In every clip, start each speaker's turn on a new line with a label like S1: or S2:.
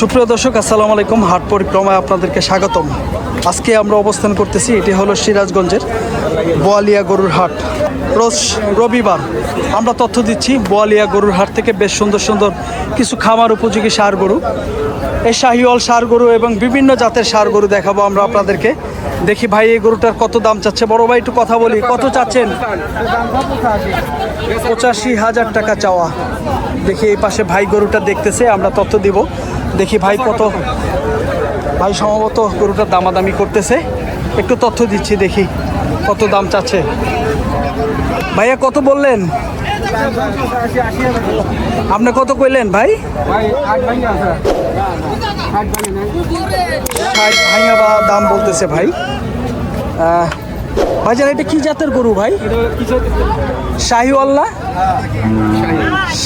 S1: সুপ্রিয় দর্শক, আসসালামু আলাইকুম। হাট পরিক্রমায় আপনাদেরকে স্বাগতম। আজকে আমরা অবস্থান করতেছি, এটি হলো সিরাজগঞ্জের বোয়ালিয়া গরুর হাট। রোজ রবিবার আমরা তথ্য দিচ্ছি, বোয়ালিয়া গরুর হাট থেকে বেশ সুন্দর সুন্দর কিছু খামার উপযোগী সার গরু। এই শাহিওয়াল সার গরু এবং বিভিন্ন জাতের সার গরু দেখাবো আমরা আপনাদেরকে। দেখি ভাই, এই গরুটার কত দাম চাচ্ছে? বড় ভাই, একটু কথা বলি। কত চাচ্ছেন? পঁচাশি হাজার টাকা চাওয়া। দেখি এই পাশে ভাই গরুটা দেখতেছে, আমরা তথ্য দিব। দেখি ভাই কত ভাই সম্ভবত গরুটার দামাদামি করতেছে। একটু তথ্য দিচ্ছি, দেখি কত দাম চাচ্ছে। ভাইয়া, কত বললেন? আপনি কত কইলেন ভাই? ভাইয়া বা দাম বলতেছে ভাই। ভাইজান, এটা কি জাতের গরু ভাই? শাহিওয়াল না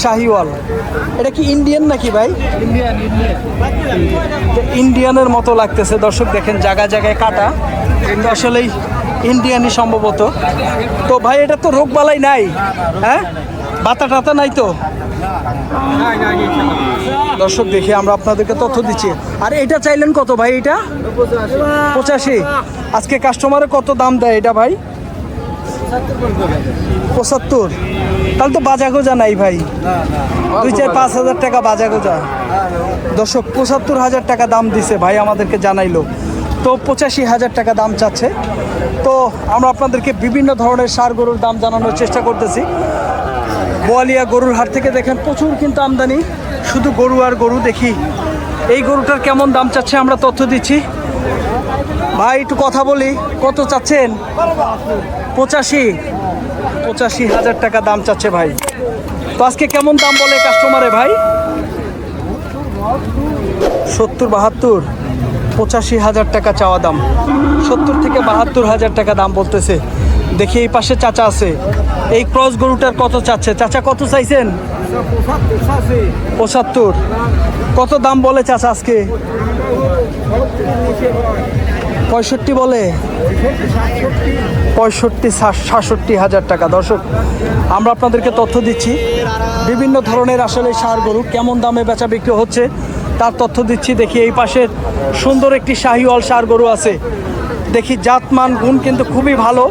S1: শাহিওয়াল। এটা কি ইন্ডিয়ান নাকি ভাই? ইন্ডিয়ানের মতো লাগতেছে। দর্শক, দেখেন জায়গা জায়গায় কাটা। কিন্তু আসলেই ইন্ডিয়ানই সম্ভবত। তো ভাই, এটা তো রোগ বালাই নাই হ্যাঁ? বাতা টাতা নাই তো? দর্শক দেখি আমরা আপনাদেরকে তথ্য দিচ্ছি। আর এটা চাইলেন কত ভাই এটা? পঁচাশি। আজকে কাস্টমারে কত দাম দেয় এটা ভাই? পঁচাত্তর। তাহলে তো বাজা গোজা নাই ভাই। দুই চার পাঁচ হাজার টাকা বাজা গোজা দর্শক, পঁচাত্তর হাজার টাকা দাম দিছে ভাই আমাদেরকে জানাইলো। তো পঁচাশি হাজার টাকা দাম চাচ্ছে। তো আমরা আপনাদেরকে বিভিন্ন ধরনের সার গরুর দাম জানানোর চেষ্টা করতেছি। বোয়ালিয়া গরুর হাট থেকে দেখেন প্রচুর কিন্তু আমদানি। শুধু গরু আর গরু দেখি। এই গরুটার কেমন দাম চাচ্ছে আমরা তথ্য দিচ্ছি। ভাই, একটু কথা বলি। কত চাচ্ছেন? পঁচাশি। পঁচাশি হাজার টাকা দাম চাচ্ছে ভাই। তো আজকে কেমন দাম বলে কাস্টমারে ভাই? সত্তর, বাহাত্তর, পঁচাশি হাজার টাকা চাওয়া দাম। সত্তর থেকে বাহাত্তর হাজার টাকা দাম বলতেছে। দেখি এই পাশে চাচা আছে। এই ক্রস গরুটার কত চাচ্ছে? চাচা, কত চাইছেন? পঁচাত্তর। কত দাম বলে চাচা আজকে? পঁয়ষট্টি বলে? পঁয়ষট্টি সাতষট্টি হাজার টাকা। দর্শক, আমরা আপনাদেরকে তথ্য দিচ্ছি। বিভিন্ন ধরনের আসলে সার গরু, কেমন দামে বেচা বিক্রি হচ্ছে, তার তথ্য দিচ্ছি। দেখি এই পাশের সুন্দর একটি শাহিওয়াল সার গরু আছে। দেখি জাতমান, গুণ কিন্তু খুবই ভালো।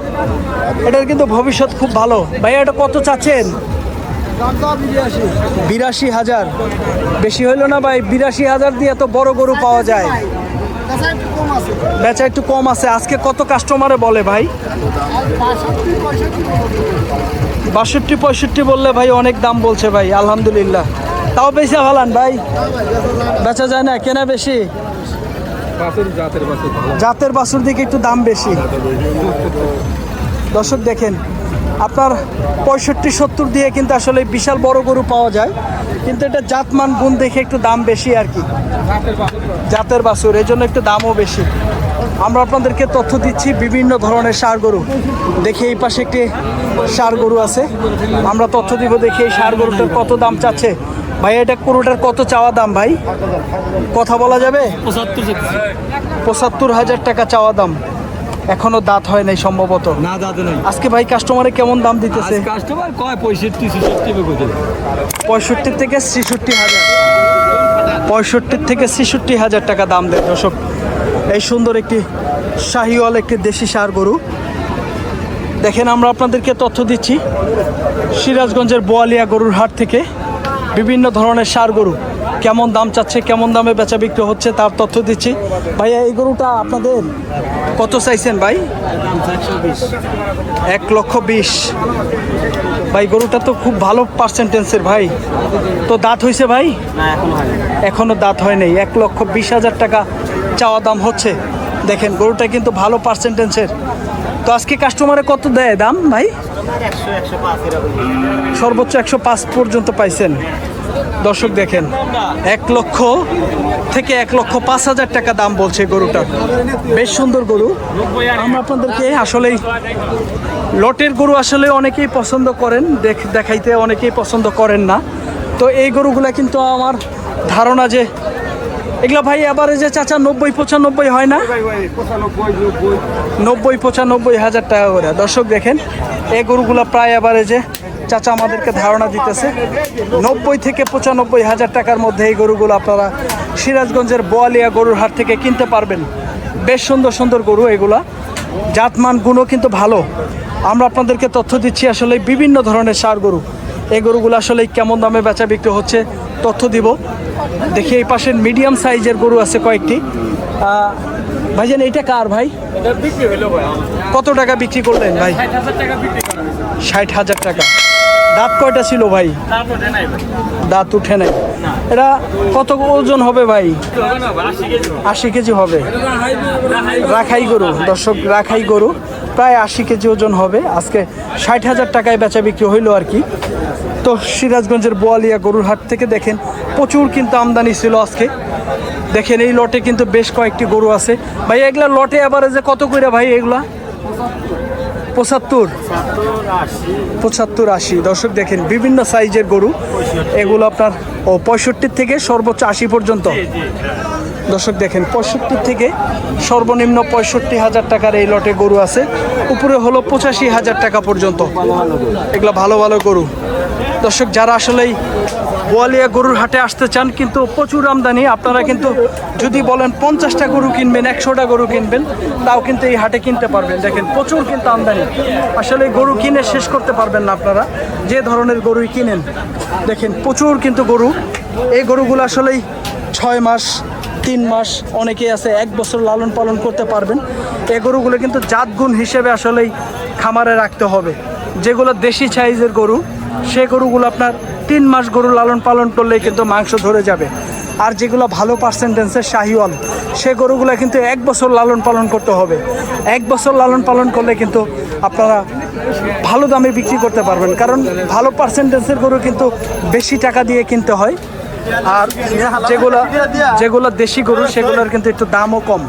S1: এটার কিন্তু ভবিষ্যৎ খুব ভালো। ভাইয়া, এটা কত চাচ্ছেন? বিরাশি হাজার। বেশি হইল না ভাই, বিরাশি হাজার দিয়ে এত বড় গরু পাওয়া যায়। বেচা একটু কম আছে। আজকে কত কাস্টমারে বলে ভাই? বাষট্টি, পঁয়ষট্টি বললে ভাই অনেক দাম বলছে ভাই, আলহামদুলিল্লাহ। তাও বেশি ভালান ভাই? বেচা যায় না, কেনা বেশি? জাতের বাছুর দিকে একটু দাম বেশি। দর্শক দেখেন, আপনার পঁয়ষট্টি, সত্তর দিয়ে কিন্তু আসলে বিশাল বড় গরু পাওয়া যায়। কিন্তু এটা জাতমান গুণ দেখে একটু দাম বেশি আর কি। জাতের বাছুর এই জন্য একটু দামও বেশি। আমরা আপনাদেরকে তথ্য দিচ্ছি বিভিন্ন ধরনের সার গরু। দেখি এই পাশে একটি সার গরু আছে। আমরা তথ্য দিব দেখি এই সার গরুটার কত দাম চাচ্ছে। ভাই এটা গরুটার কত চাওয়া দাম ভাই? কথা বলা যাবে? পঁচাত্তর হাজার টাকা চাওয়া দাম। এখনও দাঁত হয় নাই সম্ভবত।
S2: না দাঁত নাই।
S1: আজকে ভাই কাস্টমারে কেমন দাম দিতেছে?
S2: কাস্টমার কয়? পঁয়ষট্টি ছেষট্টি
S1: পঁয়ষট্টি থেকে ছেষট্টি হাজার। পঁয়ষট্টি থেকে ছেষট্টি হাজার টাকা দাম দেয় দর্শক। এই সুন্দর একটি শাহিওয়াল একটি দেশি সার গরু। দেখেন আমরা আপনাদেরকে তথ্য দিচ্ছি। সিরাজগঞ্জের বোয়ালিয়া গরুর হাট থেকে। বিভিন্ন ধরনের সার গরু কেমন দাম চাচ্ছে, কেমন দামে বেচা বিক্রি হচ্ছে তার তথ্য দিচ্ছি। ভাইয়া, এই গরুটা আপনাদের কত চাইছেন ভাই? এক লক্ষ বিশ। ভাই, গরুটা তো খুব ভালো পার্সেন্টেন্সের ভাই। তো দাঁত হয়েছে ভাই? এখনও দাঁত হয় নাই। এক লক্ষ বিশ হাজার টাকা চাওয়া দাম হচ্ছে। দেখেন, গরুটা কিন্তু ভালো পার্সেন্টেন্সের তো আজকে কাস্টমারে কত দেয় দাম ভাই? সর্বোচ্চ একশো পাঁচ পর্যন্ত পাইছেন। দর্শক দেখেন, এক লক্ষ থেকে এক লক্ষ পাঁচ হাজার টাকা দাম বলছে গরুটার। বেশ সুন্দর গরু। আমরা আপনাদেরকে আসলেই লটের গরু আসলে অনেকেই পছন্দ করেন, দেখ দেখাইতে অনেকেই পছন্দ করেন না। তো এই গরুগুলা কিন্তু আমার ধারণা যে এগুলা ভাই এবারে যে চাচা নব্বই, পঁচানব্বই হয় না? নব্বই, পঁচানব্বই হাজার টাকা করে। দর্শক দেখেন এই গরুগুলা প্রায় এবারে যে চাচা আমাদেরকে ধারণা দিতেছে। নব্বই থেকে পঁচানব্বই হাজার টাকার মধ্যে এই গরুগুলো আপনারা সিরাজগঞ্জের বোয়ালিয়া গরুর হাট থেকে কিনতে পারবেন। বেশ সুন্দর সুন্দর গরু এগুলা। জাতমান গুণও কিন্তু ভালো। আমরা আপনাদেরকে তথ্য দিচ্ছি আসলে বিভিন্ন ধরনের সার গরু। এই গরুগুলো আসলে কেমন দামে বেচা বিক্রি হচ্ছে তথ্য দিব। দেখি এই পাশের মিডিয়াম সাইজের গরু আছে কয়েকটি। আহ, ভাইজান এইটা কার ভাই? কত টাকা বিক্রি করলেন ভাই? ষাট হাজার টাকা দাঁত কয়টা ছিল ভাই? দাঁত উঠে নাই। এটা কত ওজন হবে ভাই? আশি কেজি হবে। রাখাই গরু দর্শক রাখাই গরু। প্রায় আশি কেজি ওজন হবে। আজকে ষাট হাজার টাকায় বেচা বিক্রি হইল আর কি। তো সিরাজগঞ্জের বোয়ালিয়া গরুর হাট থেকে দেখেন, প্রচুর কিন্তু আমদানি ছিল আজকে। দেখেন, এই লটে কিন্তু বেশ কয়েকটি গরু আছে। ভাই, এগুলা লটে আবার যে কত করে ভাই এগুলা? পঁচাত্তর। পঁচাত্তর আশি। দর্শক দেখেন, বিভিন্ন সাইজের গরু। এগুলো আপনার, ও পঁয়ষট্টির থেকে সর্বোচ্চ আশি পর্যন্ত। দর্শক দেখেন, পঁয়ষট্টি থেকে সর্বনিম্ন পঁয়ষট্টি হাজার টাকার এই লটে গরু আছে। উপরে হলো পঁচাশি হাজার টাকা পর্যন্ত। এগুলো ভালো ভালো গরু। দর্শক, যারা আসলেই বোয়ালিয়া গরুর হাটে আসতে চান, কিন্তু প্রচুর আমদানি, আপনারা কিন্তু যদি বলেন পঞ্চাশটা গরু কিনবেন, একশোটা গরু কিনবেন, তাও কিন্তু এই হাটে কিনতে পারবেন। দেখেন, প্রচুর কিন্তু আমদানি। আসলে গরু কিনে শেষ করতে পারবেন না আপনারা। যে ধরনের গরুই কিনেন, দেখেন, প্রচুর কিন্তু গরু। এই গরুগুলো আসলেই ছয় মাস তিন মাস অনেকেই আছে, এক বছর লালন পালন করতে পারবেন। এই গরুগুলো কিন্তু জাতগুণ হিসেবে আসলেই খামারে রাখতে হবে। যেগুলো দেশি সাইজের গরু, সে গরুগুলো আপনার তিন মাস গরু লালন পালন করলেই কিন্তু মাংস ধরে যাবে। আর যেগুলো ভালো পার্সেন্টেন্সের শাহিওয়াল, সে গরুগুলো কিন্তু এক বছর লালন পালন করতে হবে। এক বছর লালন পালন করলে কিন্তু আপনারা ভালো দামে বিক্রি করতে পারবেন। কারণ ভালো পার্সেন্টেন্সের গরু কিন্তু বেশি টাকা দিয়ে কিনতে হয়। আর যেগুলো যেগুলো দেশি গরু, সেগুলোর কিন্তু একটু দামও কম।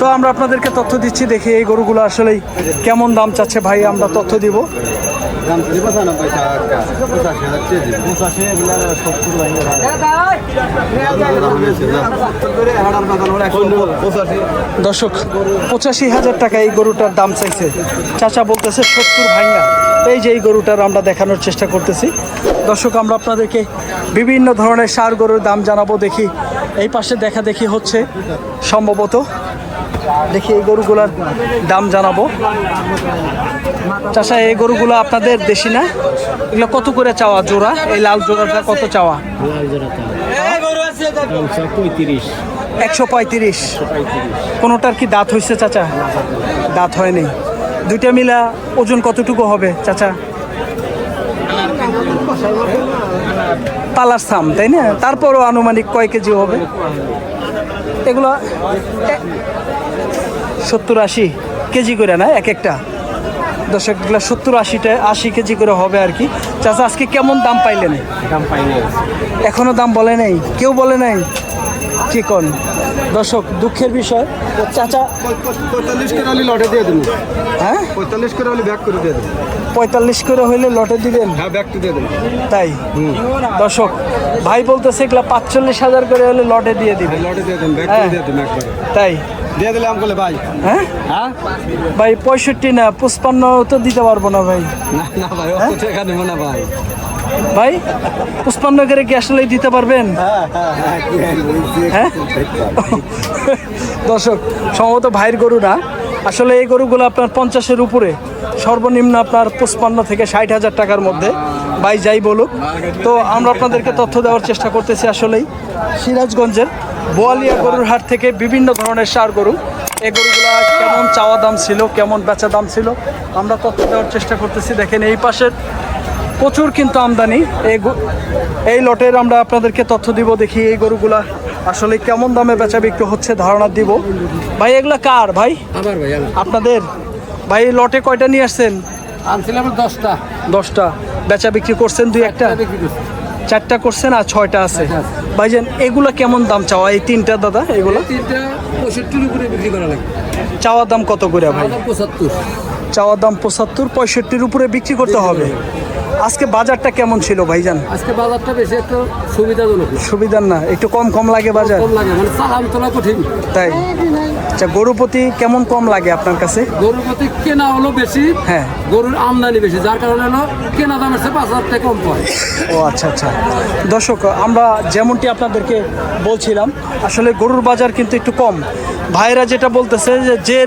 S1: তো আমরা আপনাদেরকে তথ্য দিচ্ছি, দেখি এই গরুগুলো আসলেই কেমন দাম চাচ্ছে। ভাই, আমরা তথ্য দিব। দর্শক, পঁচাশি হাজার টাকা এই গরুটার দাম চাইছে। চাচা বলতেছে, সত্তর ভাইয়া এই যে এই গরুটার আমরা দেখানোর চেষ্টা করতেছি। দর্শক, আমরা আপনাদেরকে বিভিন্ন ধরনের সার গরুর দাম জানাব দেখি। এই পাশে দেখা দেখি হচ্ছে সম্ভবত দেখি এই গরুগুলার দাম জানাব। চাচা এই গরুগুলো আপনাদের দেশি না? এগুলো কত করে চাওয়া জোড়া? এই লাল জোড়াটা কত চাওয়া? একশো পঁয়ত্রিশ। কোনোটার কি দাঁত হয়েছে চাচা? দাঁত হয়নি। দুইটা মিলা ওজন কতটুকু হবে চাচা? পালার সাম তাই না? তারপরও আনুমানিক কয় কেজি হবে? এগুলো সত্তর আশি কেজি করে না এক একটা। দর্শক এগুলো সত্তর আশিটা আশি কেজি করে হবে আর কি। চাচা আজকে কেমন দাম পাইলেন?
S3: দাম পাইনি।
S1: এখনও দাম বলে নাই? কেউ বলে নাই? কি কোন? দর্শক দুঃখের বিষয় চাচা
S3: পঁয়তাল্লিশ করে লটে দিয়ে দেবো।
S1: হ্যাঁ?
S3: পঁয়তাল্লিশ করে হলে ব্যাক করে দিয়ে দেবো।
S1: পঁয়তাল্লিশ করে হইলে লটে দিবেন
S3: হ্যাঁ
S1: তাই দর্শক ভাই বলতেছে এগুলা পাঁচচল্লিশ হাজার করে হলে লটে দিয়ে দিবেন
S3: লটে দিয়ে দেন
S1: হ্যাঁ। তাই
S3: দিয়ে দিলে আম ভাই
S1: হ্যাঁ
S3: হ্যাঁ
S1: ভাই পঁয়ষট্টি না পঁচপান্ন তো দিতে পারব না ভাই
S3: না না ভাই টাকা দেবো না ভাই
S1: ভাই পঁচপান্ন করে কি আসলে দিতে পারবেন
S3: হ্যাঁ হ্যাঁ হ্যাঁ
S1: হ্যাঁ দর্শক সম্ভবত ভাইয়ের গরু না আসলে এই গরুগুলো আপনার পঞ্চাশের উপরে। সর্বনিম্ন আপনার পঁচপান্ন থেকে ষাট হাজার টাকার মধ্যে। ভাই যাই বলুক। তো আমরা আপনাদেরকে তথ্য দেওয়ার চেষ্টা করতেছি আসলেই। সিরাজগঞ্জের বোয়ালিয়া গরুর হাট থেকে বিভিন্ন ধরনের সার গরু। এই গরুগুলো কেমন চাওয়া দাম ছিল, কেমন বেচা দাম ছিল, আমরা তথ্য দেওয়ার চেষ্টা করতেছি। দেখেন এই পাশের প্রচুর কিন্তু আমদানি। এই এই লটের আমরা আপনাদেরকে তথ্য দিব, দেখি এই গরুগুলা আসলে কেমন দামে বেচা বিক্রি হচ্ছে ধারণা দিব। ভাই এগুলা কার ভাই?
S3: আবার ভাই
S1: আপনাদের? ভাই লটে কয়টা নিয়ে আসছেন?
S3: আনছিলাম দশটা।
S1: দশটা। বেচা বিক্রি করছেন দুই একটা? চারটা করছেন আর ছয়টা আছে। ভাইজান এগুলো কেমন দাম চাওয়া? এই তিনটা দাদা এগুলো?
S3: তিনটা পঁয়ষট্টির উপরে বিক্রি করা লাগে।
S1: চাওয়া দাম কত করে ভাই?
S3: পঁচাত্তর।
S1: চাওয়ার দাম পঁচাত্তর পঁয়ষট্টির উপরে বিক্রি করতে হবে। আজকে বাজারটা কেমন ছিল ভাইজান?
S3: আজকে বাজারটা বেশি একটু সুবিধাজনক।
S1: সুবিধার না একটু কম কম লাগে বাজার?
S3: কম লাগে মানে চালান তোলা কঠিন।
S1: তাই? আচ্ছা গরু প্রতি কেমন কম লাগে আপনার কাছে?
S3: গরুর প্রতি কেনা হলো বেশি
S1: হ্যাঁ।
S3: গরুর আমদানি বেশি যার কারণে হলো কেনা দামের চেয়ে পাঁচ হাজার কম পড়ে।
S1: ও আচ্ছা আচ্ছা। দর্শক আমরা যেমনটি আপনাদেরকে বলছিলাম আসলে গরুর বাজার কিন্তু একটু কম। ভাইরা যেটা বলতেছে যে যে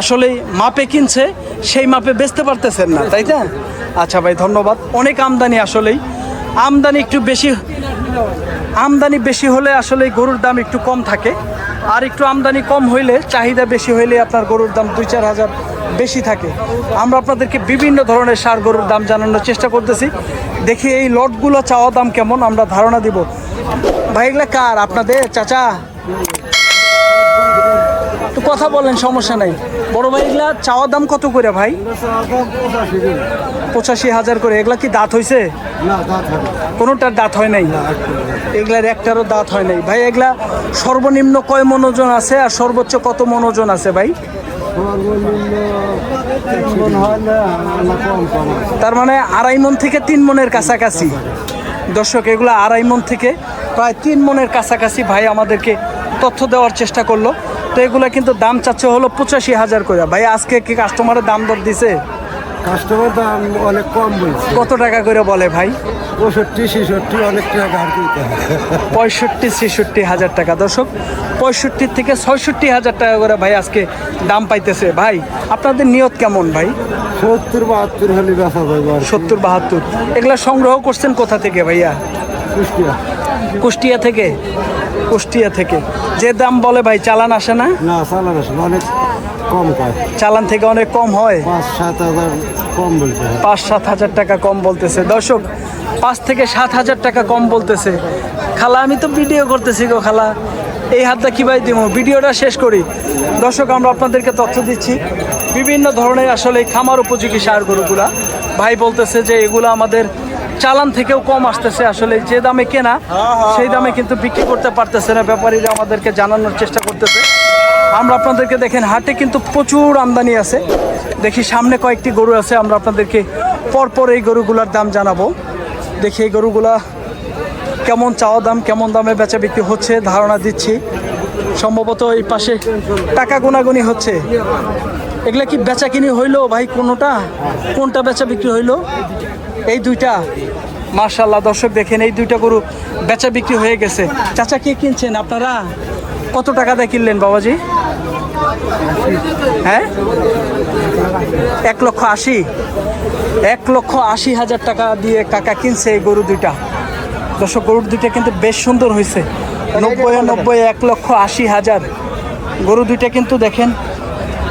S1: আসলে মাপে কিনছে, সেই মাপে বেচতে পারতেছেন না, তাই না? আচ্ছা ভাই, ধন্যবাদ। অনেক আমদানি আসলেই। আমদানি একটু বেশি, আমদানি বেশি হলে আসলে গরুর দাম একটু কম থাকে। আর একটু আমদানি কম হইলে, চাহিদা বেশি হইলে আপনার গরুর দাম দুই চার হাজার বেশি থাকে। আমরা আপনাদেরকে বিভিন্ন ধরনের সার গরুর দাম জানানোর চেষ্টা করতেছি। দেখি এই লটগুলো চাওয়া দাম কেমন, আমরা ধারণা দিব। ভাই, এগুলা কার? আপনাদের? চাচা? একটু কথা বলেন সমস্যা নাই। বড় ভাই এগুলা চাওয়া দাম কত করে ভাই? পঁচাশি হাজার করে। এগুলা কি দাঁত হইছে? কোনোটার দাঁত হয় নাই? এগুলার একটারও দাঁত হয় নাই। ভাই এগুলা সর্বনিম্ন কয় মনোজন আছে আর সর্বোচ্চ কত মনোজন আছে ভাই? তার মানে আড়াই মন থেকে তিন মনের কাছাকাছি। দর্শক এগুলো আড়াই মন থেকে প্রায় তিন মনের কাছাকাছি ভাই আমাদেরকে তথ্য দেওয়ার চেষ্টা করল। তো এগুলো কিন্তু দাম চাচ্ছে হলো পঁচাশি হাজার করে ভাই আজকে কি কাস্টমারের দাম দর দিছে?
S4: কাস্টমার দাম অনেক কম বলছে।
S1: কত টাকা করে বলে ভাই?
S4: পঁয়ষট্টি ছেষট্টি অনেক টাকা ধার দিতে
S1: পঁয়ষট্টি ছেষট্টি হাজার টাকা। দর্শক পঁয়ষট্টি থেকে ছয়ষট্টি হাজার টাকা করে ভাই আজকে দাম পাইতেছে। ভাই আপনাদের নিয়ত কেমন ভাই?
S4: সত্তর বাহাত্তর হলে বেচা যাবে
S1: সত্তর বাহাত্তর। এগুলা সংগ্রহ করছেন কোথা থেকে ভাইয়া?
S4: কুষ্টিয়া।
S1: কুষ্টিয়া থেকে? কুষ্টিয়া থেকে। যে দাম বলে ভাই চালান আসে না?
S4: না চালান আসলে অনেক কম কয়।
S1: চালান থেকে অনেক কম হয়?
S4: পাঁচ সাত হাজার কম বলছে।
S1: পাঁচ সাত হাজার টাকা কম বলতেছে। দর্শক পাঁচ থেকে সাত হাজার টাকা কম বলতেছে। খালা আমি তো ভিডিও করতেছি গো খালা। এই হাতটা কীভাবে দিব ভিডিওটা শেষ করি। দর্শক আমরা আপনাদেরকে তথ্য দিচ্ছি। বিভিন্ন ধরনের আসলে খামার উপযোগী সার গরুগুলা। ভাই বলতেছে যে এগুলো আমাদের চালান থেকেও কম আসতেছে আসলে যে দামে কেনা সেই দামে কিন্তু বিক্রি করতে পারতেছে না। ব্যাপারীরা আমাদেরকে জানানোর চেষ্টা করতেছে। আমরা আপনাদেরকে দেখেন হাটে কিন্তু প্রচুর আমদানি আছে। দেখি সামনে কয়েকটি গরু আছে আমরা আপনাদেরকে পরপর এই গরুগুলোর দাম জানাব। দেখি এই গরুগুলা কেমন চাওয়া দাম কেমন দামে বেচা বিক্রি হচ্ছে ধারণা দিচ্ছি। সম্ভবত এই পাশে টাকা গোনাগুনি হচ্ছে। এগুলা কি বেচা কিনি হইল ভাই কোনোটা? কোনটা বেচা বিক্রি হইল? এই দুইটা মার্শাল্লাহ দর্শক দেখেন, এই দুইটা গরু বেচা বিক্রি হয়ে গেছে। চাচা, কে কিনছেন? আপনারা কত টাকা দিয়ে কিনলেন, বাবাজি? হ্যাঁ? এক লক্ষ আশি। এক লক্ষ আশি হাজার টাকা দিয়ে কাকা কিনছে এই গরু দুইটা। দর্শক, গরুর দুইটা কিন্তু বেশ সুন্দর হয়েছে। নব্বই নব্বই এক লক্ষ আশি হাজার। গরু দুইটা কিন্তু দেখেন,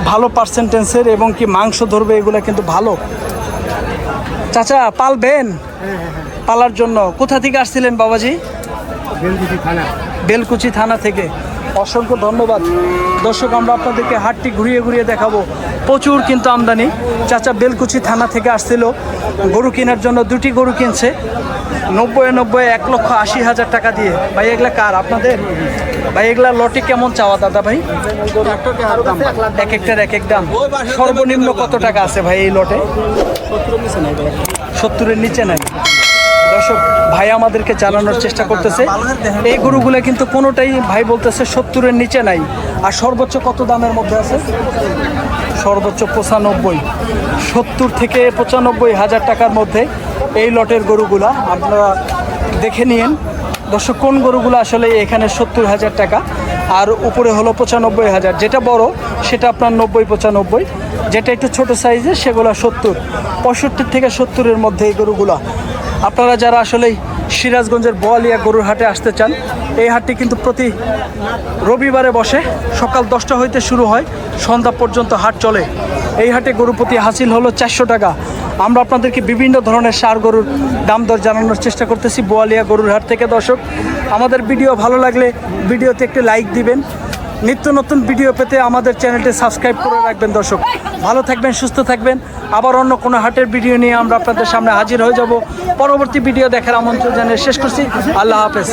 S1: ভালো পার্সেন্টেন্সের এবং কি মাংস ধরবে, এগুলো কিন্তু ভালো। চাচা পালবেন? পালার জন্য। কোথা থেকে আসছিলেন বাবাজি? বেলকুচি থানা। থেকে। অসংখ্য ধন্যবাদ। দর্শক আমরা আপনাদেরকে হাটটি ঘুরিয়ে ঘুরিয়ে দেখাবো। প্রচুর কিন্তু আমদানি। চাচা বেলকুচি থানা থেকে আসছিল। গরু কেনার জন্য দুটি গরু কিনছে। নব্বই নব্বই এক লক্ষ আশি হাজার টাকা দিয়ে। ভাই এগুলা কার? আপনাদের? ভাই, এগুলা লটে কেমন চাওয়া দাদা ভাই? এক একটার এক এক দাম। সর্বনিম্ন কত টাকা আছে ভাই এই লটে? সত্তরের নিচে নাই। দর্শক, ভাই আমাদেরকে জানানোর চেষ্টা করতেছে। এই গরুগুলো কিন্তু কোনোটাই ভাই বলতেছে সত্তরের নিচে নাই। আর সর্বোচ্চ কত দামের মধ্যে আছে? সর্বোচ্চ পঁচানব্বই। সত্তর থেকে পঁচানব্বই হাজার টাকার মধ্যে এই লটের গরুগুলা আপনারা দেখে নিন দর্শক, কোন গরুগুলো আসলে এখানে সত্তর হাজার টাকা আর উপরে হলো পঁচানব্বই হাজার? যেটা বড় সেটা আপনার নব্বই, পঁচানব্বই। যেটা একটু ছোট সাইজের, সেগুলো সত্তর। পঁয়ষট্টি থেকে সত্তরের মধ্যে এই গরুগুলা। আপনারা যারা আসলে সিরাজগঞ্জের বোয়ালিয়া গরুর হাটে আসতে চান, এই হাটটি কিন্তু প্রতি রবিবারে বসে সকাল দশটা হইতে শুরু হয়, সন্ধ্যা পর্যন্ত হাট চলে। এই হাটে গরু প্রতি হাসিল হলো চারশো টাকা। আমরা আপনাদেরকে বিভিন্ন ধরনের সার গরুর দাম দর জানানোর চেষ্টা করতেছি বোয়ালিয়া গরুর হাট থেকে। দর্শক, আমাদের ভিডিও ভালো লাগলে ভিডিওতে একটি লাইক দিবেন। নিত্য নতুন ভিডিও পেতে আমাদের চ্যানেলটি সাবস্ক্রাইব করে রাখবেন দর্শক। ভালো থাকবেন, সুস্থ থাকবেন। আবার অন্য কোনো হাটের ভিডিও নিয়ে আমরা আপনাদের সামনে হাজির হয়ে যাব। পরবর্তী ভিডিও দেখার আমন্ত্রণ জানিয়ে শেষ করছি। আল্লাহ হাফেজ।